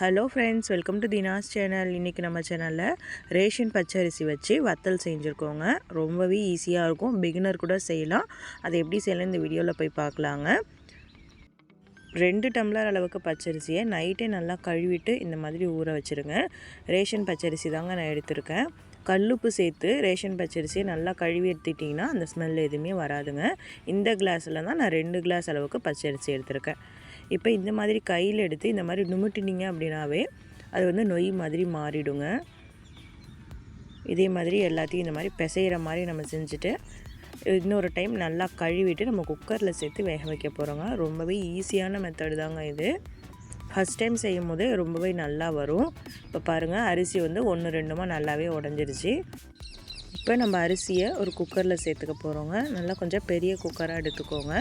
Hello friends welcome to Dina's channel இன்றைக்கி நம்ம சேனலில் ரேஷன் பச்சரிசி வச்சு வத்தல் செஞ்சுருக்கோங்க. ரொம்பவே ஈஸியாக இருக்கும். பிகினர் கூட செய்யலாம். அதை எப்படி செய்யலாம் இந்த வீடியோவில் போய் பார்க்கலாங்க. ரெண்டு டம்ளர் அளவுக்கு பச்சரிசியை நைட்டே நல்லா கழுவிட்டு இந்த மாதிரி ஊற வச்சுருங்க. ரேஷன் பச்சரிசி தாங்க நான் எடுத்திருக்கேன். கல்லுப்பு சேர்த்து ரேஷன் பச்சரிசியை நல்லா கழுவி எடுத்துட்டிங்கன்னா அந்த ஸ்மெல் எதுவுமே வராதுங்க. இந்த கிளாஸில் தான் நான் ரெண்டு கிளாஸ் அளவுக்கு பச்சரிசி எடுத்திருக்கேன். இப்போ இந்த மாதிரி கையில் எடுத்து இந்த மாதிரி நுமிட்டினீங்க அப்படின்னாவே அது வந்து நொய் மாதிரி மாறிடுங்க. இதே மாதிரி எல்லாத்தையும் இந்த மாதிரி பிசைகிற மாதிரி நம்ம செஞ்சுட்டு இன்னொரு டைம் நல்லா கழுவிட்டு நம்ம குக்கரில் சேர்த்து வேக வைக்க போகிறோங்க. ரொம்பவே ஈஸியான மெத்தடு தாங்க இது. ஃபஸ்ட் டைம் செய்யும் போதே ரொம்பவே நல்லா வரும். இப்போ பாருங்கள் அரிசி வந்து ஒன்று ரெண்டுமா நல்லாவே உடஞ்சிருச்சு. இப்போ நம்ம அரிசியை ஒரு குக்கரில் சேர்த்துக்க போகிறோங்க நல்லா கொஞ்சம் பெரிய குக்கராக எடுத்துக்கோங்க.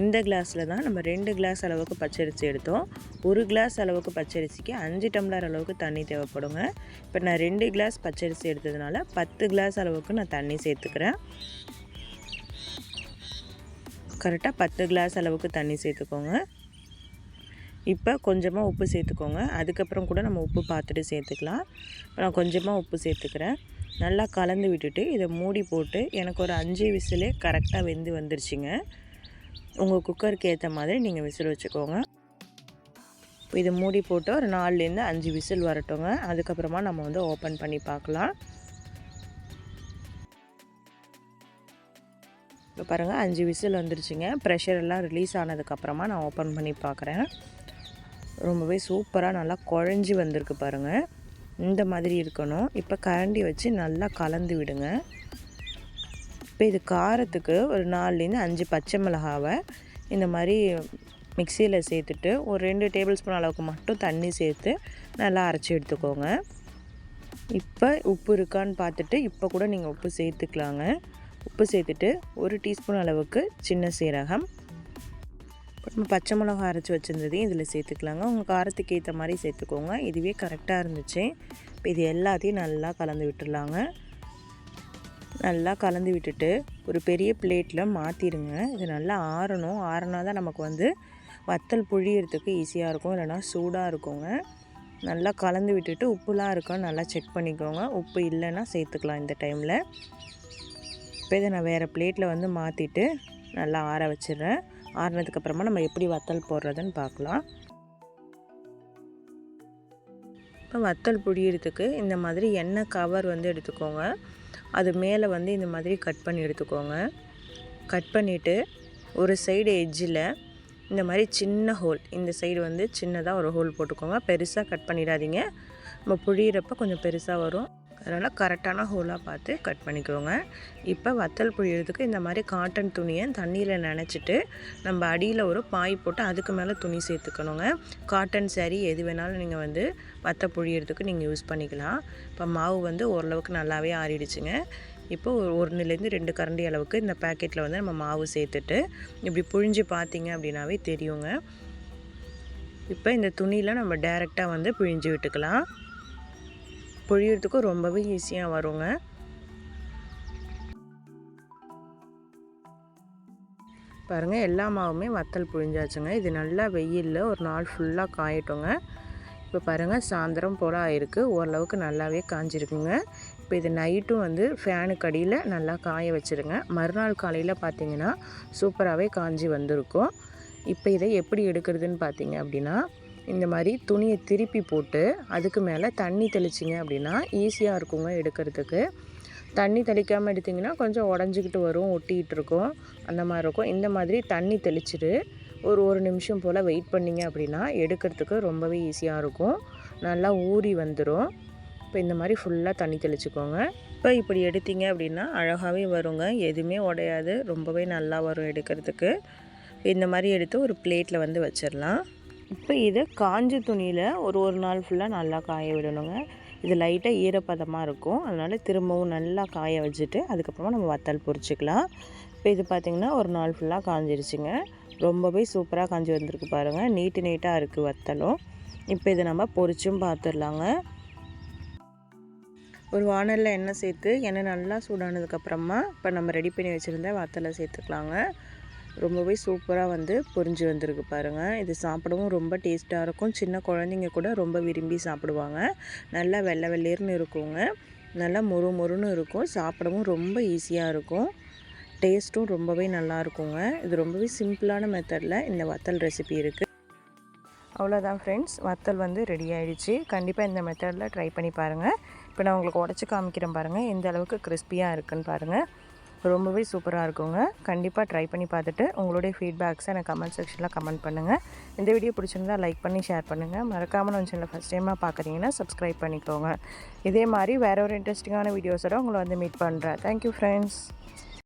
இந்த கிளாஸில் தான் நம்ம ரெண்டு கிளாஸ் அளவுக்கு பச்சரிசி எடுத்தோம். ஒரு கிளாஸ் அளவுக்கு பச்சரிசிக்கு அஞ்சு டம்ளர் அளவுக்கு தண்ணி தேவைப்படுங்க. இப்போ நான் ரெண்டு கிளாஸ் பச்சரிசி எடுத்ததுனால பத்து கிளாஸ் அளவுக்கு நான் தண்ணி சேர்த்துக்கிறேன். கரெக்டாக பத்து கிளாஸ் அளவுக்கு தண்ணி சேர்த்துக்கோங்க. இப்போ கொஞ்சமாக உப்பு சேர்த்துக்கோங்க. அதுக்கப்புறம் கூட நம்ம உப்பு பார்த்துட்டு சேர்த்துக்கலாம். இப்போ நான் கொஞ்சமாக உப்பு சேர்த்துக்கிறேன். நல்லா கலந்து விட்டுட்டு இதை மூடி போட்டு எனக்கு ஒரு அஞ்சு விசிலே கரெக்டாக வெந்து வந்துருச்சுங்க. உங்கள் குக்கருக்கு ஏற்ற மாதிரி நீங்கள் விசில் வச்சுக்கோங்க. இதை மூடி போட்டு ஒரு நாலுலேருந்து அஞ்சு விசில் வரட்டுங்க. அதுக்கப்புறமா நம்ம வந்து ஓப்பன் பண்ணி பார்க்கலாம். இப்போ பாருங்கள் அஞ்சு விசில் வந்துருச்சுங்க. ப்ரெஷர் எல்லாம் ரிலீஸ் ஆனதுக்கப்புறமா நான் ஓப்பன் பண்ணி பார்க்குறேன். ரொம்பவே சூப்பராக நல்லா குழஞ்சி வந்திருக்கு பாருங்கள் இந்த மாதிரி இருக்கணும். இப்போ கரண்டி வச்சு நல்லா கலந்து விடுங்க. இப்போ இது காரத்துக்கு ஒரு நாலுலேருந்து அஞ்சு பச்சை மிளகாவை இந்த மாதிரி மிக்சியில் சேர்த்துட்டு ஒரு ரெண்டு டேபிள் ஸ்பூன் அளவுக்கு மட்டும் தண்ணி சேர்த்து நல்லா அரைச்சி எடுத்துக்கோங்க. இப்போ உப்பு இருக்கான்னு பார்த்துட்டு இப்போ கூட நீங்கள் உப்பு சேர்த்துக்கலாங்க. உப்பு சேர்த்துட்டு ஒரு டீஸ்பூன் அளவுக்கு சின்ன சீரகம் நம்ம பச்சை மிளகா அரைச்சி வச்சுருந்ததையும் இதில் சேர்த்துக்கலாங்க. உங்கள் காரத்துக்கு ஏற்ற மாதிரி சேர்த்துக்கோங்க. இதுவே கரெக்டாக இருந்துச்சு. இப்போ இது எல்லாத்தையும் நல்லா கலந்து விட்டுடலாங்க. நல்லா கலந்து விட்டுட்டு ஒரு பெரிய பிளேட்டில் மாற்றிடுங்க இது நல்லா ஆறணும். ஆறினா தான் நமக்கு வந்து வத்தல் புழியறதுக்கு ஈஸியாக இருக்கும். இல்லைனா சூடாக இருக்குங்க. நல்லா கலந்து விட்டுட்டு உப்புலாம் இருக்கான்னு நல்லா செக் பண்ணிக்கோங்க. உப்பு இல்லைன்னா சேர்த்துக்கலாம் இந்த டைமில் இப்போ இதை நான் வேறு பிளேட்டில் வந்து மாற்றிட்டு நல்லா ஆற வச்சிடுறேன். ஆறுனதுக்கப்புறமா நம்ம எப்படி வத்தல் போடுறதுன்னு பார்க்கலாம். இப்போ வத்தல் புடியறதுக்கு இந்த மாதிரி எண்ணெய் கவர் வந்து எடுத்துக்கோங்க. அது மேலே வந்து இந்த மாதிரி கட் பண்ணி எடுத்துக்கோங்க. கட் பண்ணிவிட்டு ஒரு சைடு எஜ்ஜில் இந்த மாதிரி சின்ன ஹோல் இந்த சைடு வந்து சின்னதாக ஒரு ஹோல் போட்டுக்கோங்க. பெருசாக கட் பண்ணிடாதீங்க. நம்ம புழியிறப்ப கொஞ்சம் பெருசாக வரும். அதனால் கரெக்டான ஹோலாக பார்த்து கட் பண்ணிக்கோங்க. இப்போ வத்தல் புழியறதுக்கு இந்த மாதிரி காட்டன் துணியை தண்ணியில் நினச்சிட்டு நம்ம அடியில் ஒரு பாய் போட்டு அதுக்கு மேலே துணி சேர்த்துக்கணுங்க. காட்டன் சேரீ எது வேணாலும் நீங்கள் வந்து வத்த புழியறதுக்கு நீங்கள் யூஸ் பண்ணிக்கலாம். இப்போ மாவு வந்து ஓரளவுக்கு நல்லாவே ஆறிடுச்சுங்க. இப்போ ஒரு ஒன்றுலேருந்து ரெண்டு கரண்டி அளவுக்கு இந்த பேக்கெட்டில் வந்து நம்ம மாவு சேர்த்துட்டு இப்படி புழிஞ்சு பார்த்தீங்க அப்படின்னாவே தெரியுங்க. இப்போ இந்த துணியில் நம்ம டேரெக்டாக வந்து பிழிஞ்சு விட்டுக்கலாம். பொழியறதுக்கும் ரொம்பவே ஈஸியாக வருங்க. பாருங்கள் எல்லா மாவுமே வத்தல் புழிஞ்சாச்சுங்க. இது நல்லா வெயிலில் ஒரு நாள் ஃபுல்லாக காயட்டுங்க. இப்போ பாருங்கள் சாயந்தரம் போல் ஆயிருக்கு. ஓரளவுக்கு நல்லாவே காஞ்சிருக்குங்க. இப்போ இது நைட்டும் வந்து ஃபேனுக்கு அடியில் நல்லா காய வச்சுருங்க. மறுநாள் காலையில் பார்த்தீங்கன்னா சூப்பராகவே காஞ்சி வந்திருக்கும். இப்போ இதை எப்படி எடுக்கிறதுன்னு பார்த்தீங்க அப்படின்னா இந்த மாதிரி துணியை திருப்பி போட்டு அதுக்கு மேலே தண்ணி தெளிச்சிங்க அப்படின்னா ஈஸியாக இருக்குங்க எடுக்கிறதுக்கு. தண்ணி தெளிக்காமல் எடுத்திங்கன்னா கொஞ்சம் உடஞ்சிக்கிட்டு வரும் ஒட்டிக்கிட்டு இருக்கும். அந்த மாதிரி இருக்கும். இந்த மாதிரி தண்ணி தெளிச்சிட்டு ஒரு ஒரு நிமிஷம் போல் வெயிட் பண்ணிங்க அப்படின்னா எடுக்கிறதுக்கு ரொம்பவே ஈஸியாக இருக்கும். நல்லா ஊறி வந்துடும் இப்போ இந்த மாதிரி ஃபுல்லாக தண்ணி தெளிச்சுக்கோங்க. இப்போ இப்படி எடுத்தீங்க அப்படின்னா அழகாகவே வருங்க. எதுவுமே உடையாது. ரொம்பவே நல்லா வரும் எடுக்கிறதுக்கு. இந்த மாதிரி எடுத்து ஒரு பிளேட்டில் வந்து வச்சிடலாம். இப்போ இதை காஞ்ச துணியில் ஒரு ஒரு நாள் ஃபுல்லாக நல்லா காய விடணுங்க. இது லைட்டாக ஈரப்பதமாக இருக்கும். அதனால் திரும்பவும் நல்லா காய வச்சுட்டு அதுக்கப்புறமா நம்ம வத்தல் பொரிச்சிக்கலாம். இப்போ இது பார்த்திங்கன்னா ஒரு நாள் ஃபுல்லாக காஞ்சிருச்சுங்க. ரொம்பவே சூப்பராக காஞ்சி வந்திருக்கு பாருங்கள் நீட்டு நீட்டாக இருக்குது வத்தலும். இப்போ இதை நம்ம பொரிச்சும் பார்த்துடலாங்க ஒரு வானலில் எண்ணெய் சேர்த்து எண்ணெய் நல்லா சூடானதுக்கப்புறமா இப்போ நம்ம ரெடி பண்ணி வச்சுருந்த வத்தலை சேர்த்துக்கலாங்க. ரொம்பவே சூப்பராக வந்து பொரிஞ்சு வந்திருக்கு பாருங்கள் இது சாப்பிடவும் ரொம்ப டேஸ்ட்டாக இருக்கும். சின்ன குழந்தைங்க கூட ரொம்ப விரும்பி சாப்பிடுவாங்க. நல்லா வெள்ளை வெள்ளேர்னு இருக்குங்க. நல்லா மொறு மொறுன்னு இருக்கும். சாப்பிடவும் ரொம்ப ஈஸியாக இருக்கும். டேஸ்ட்டும் ரொம்பவே நல்லா இருக்குங்க. இது ரொம்பவே சிம்பிளான மெத்தடில் இந்த வத்தல் ரெசிபி இருக்குது அவ்வளோதான் ஃப்ரெண்ட்ஸ் வத்தல் வந்து ரெடி ஆகிடுச்சு கண்டிப்பாக இந்த மெத்தடில் ட்ரை பண்ணி பாருங்கள் இப்போ நான் உங்களுக்கு உடச்சி காமிக்கிறேன் பாருங்கள் எந்த அளவுக்கு கிறிஸ்பியாக இருக்குன்னு பாருங்கள் ரொம்பவே சூப்பராக இருக்குங்க. கண்டிப்பாக ட்ரை பண்ணி பார்த்துட்டு உங்களுடைய ஃபீட்பேக்ஸை எனக்கு கமெண்ட் செக்ஷனில் கமெண்ட் பண்ணுங்கள் இந்த வீடியோ பிடிச்சிருந்தா லைக் பண்ணி ஷேர் பண்ணுங்கள் மறக்காமல் நம்ம சேனலில் ஃபஸ்ட் டைமாக பார்க்குறீங்கன்னா சப்ஸ்கிரைப் பண்ணிக்கோங்க. இதே மாதிரி வேறு ஒரு இன்ட்ரெஸ்டிங்கான வீடியோஸோட உங்களை வந்து மீட் பண்ணுறேன் தேங்க்யூ ஃப்ரெண்ட்ஸ்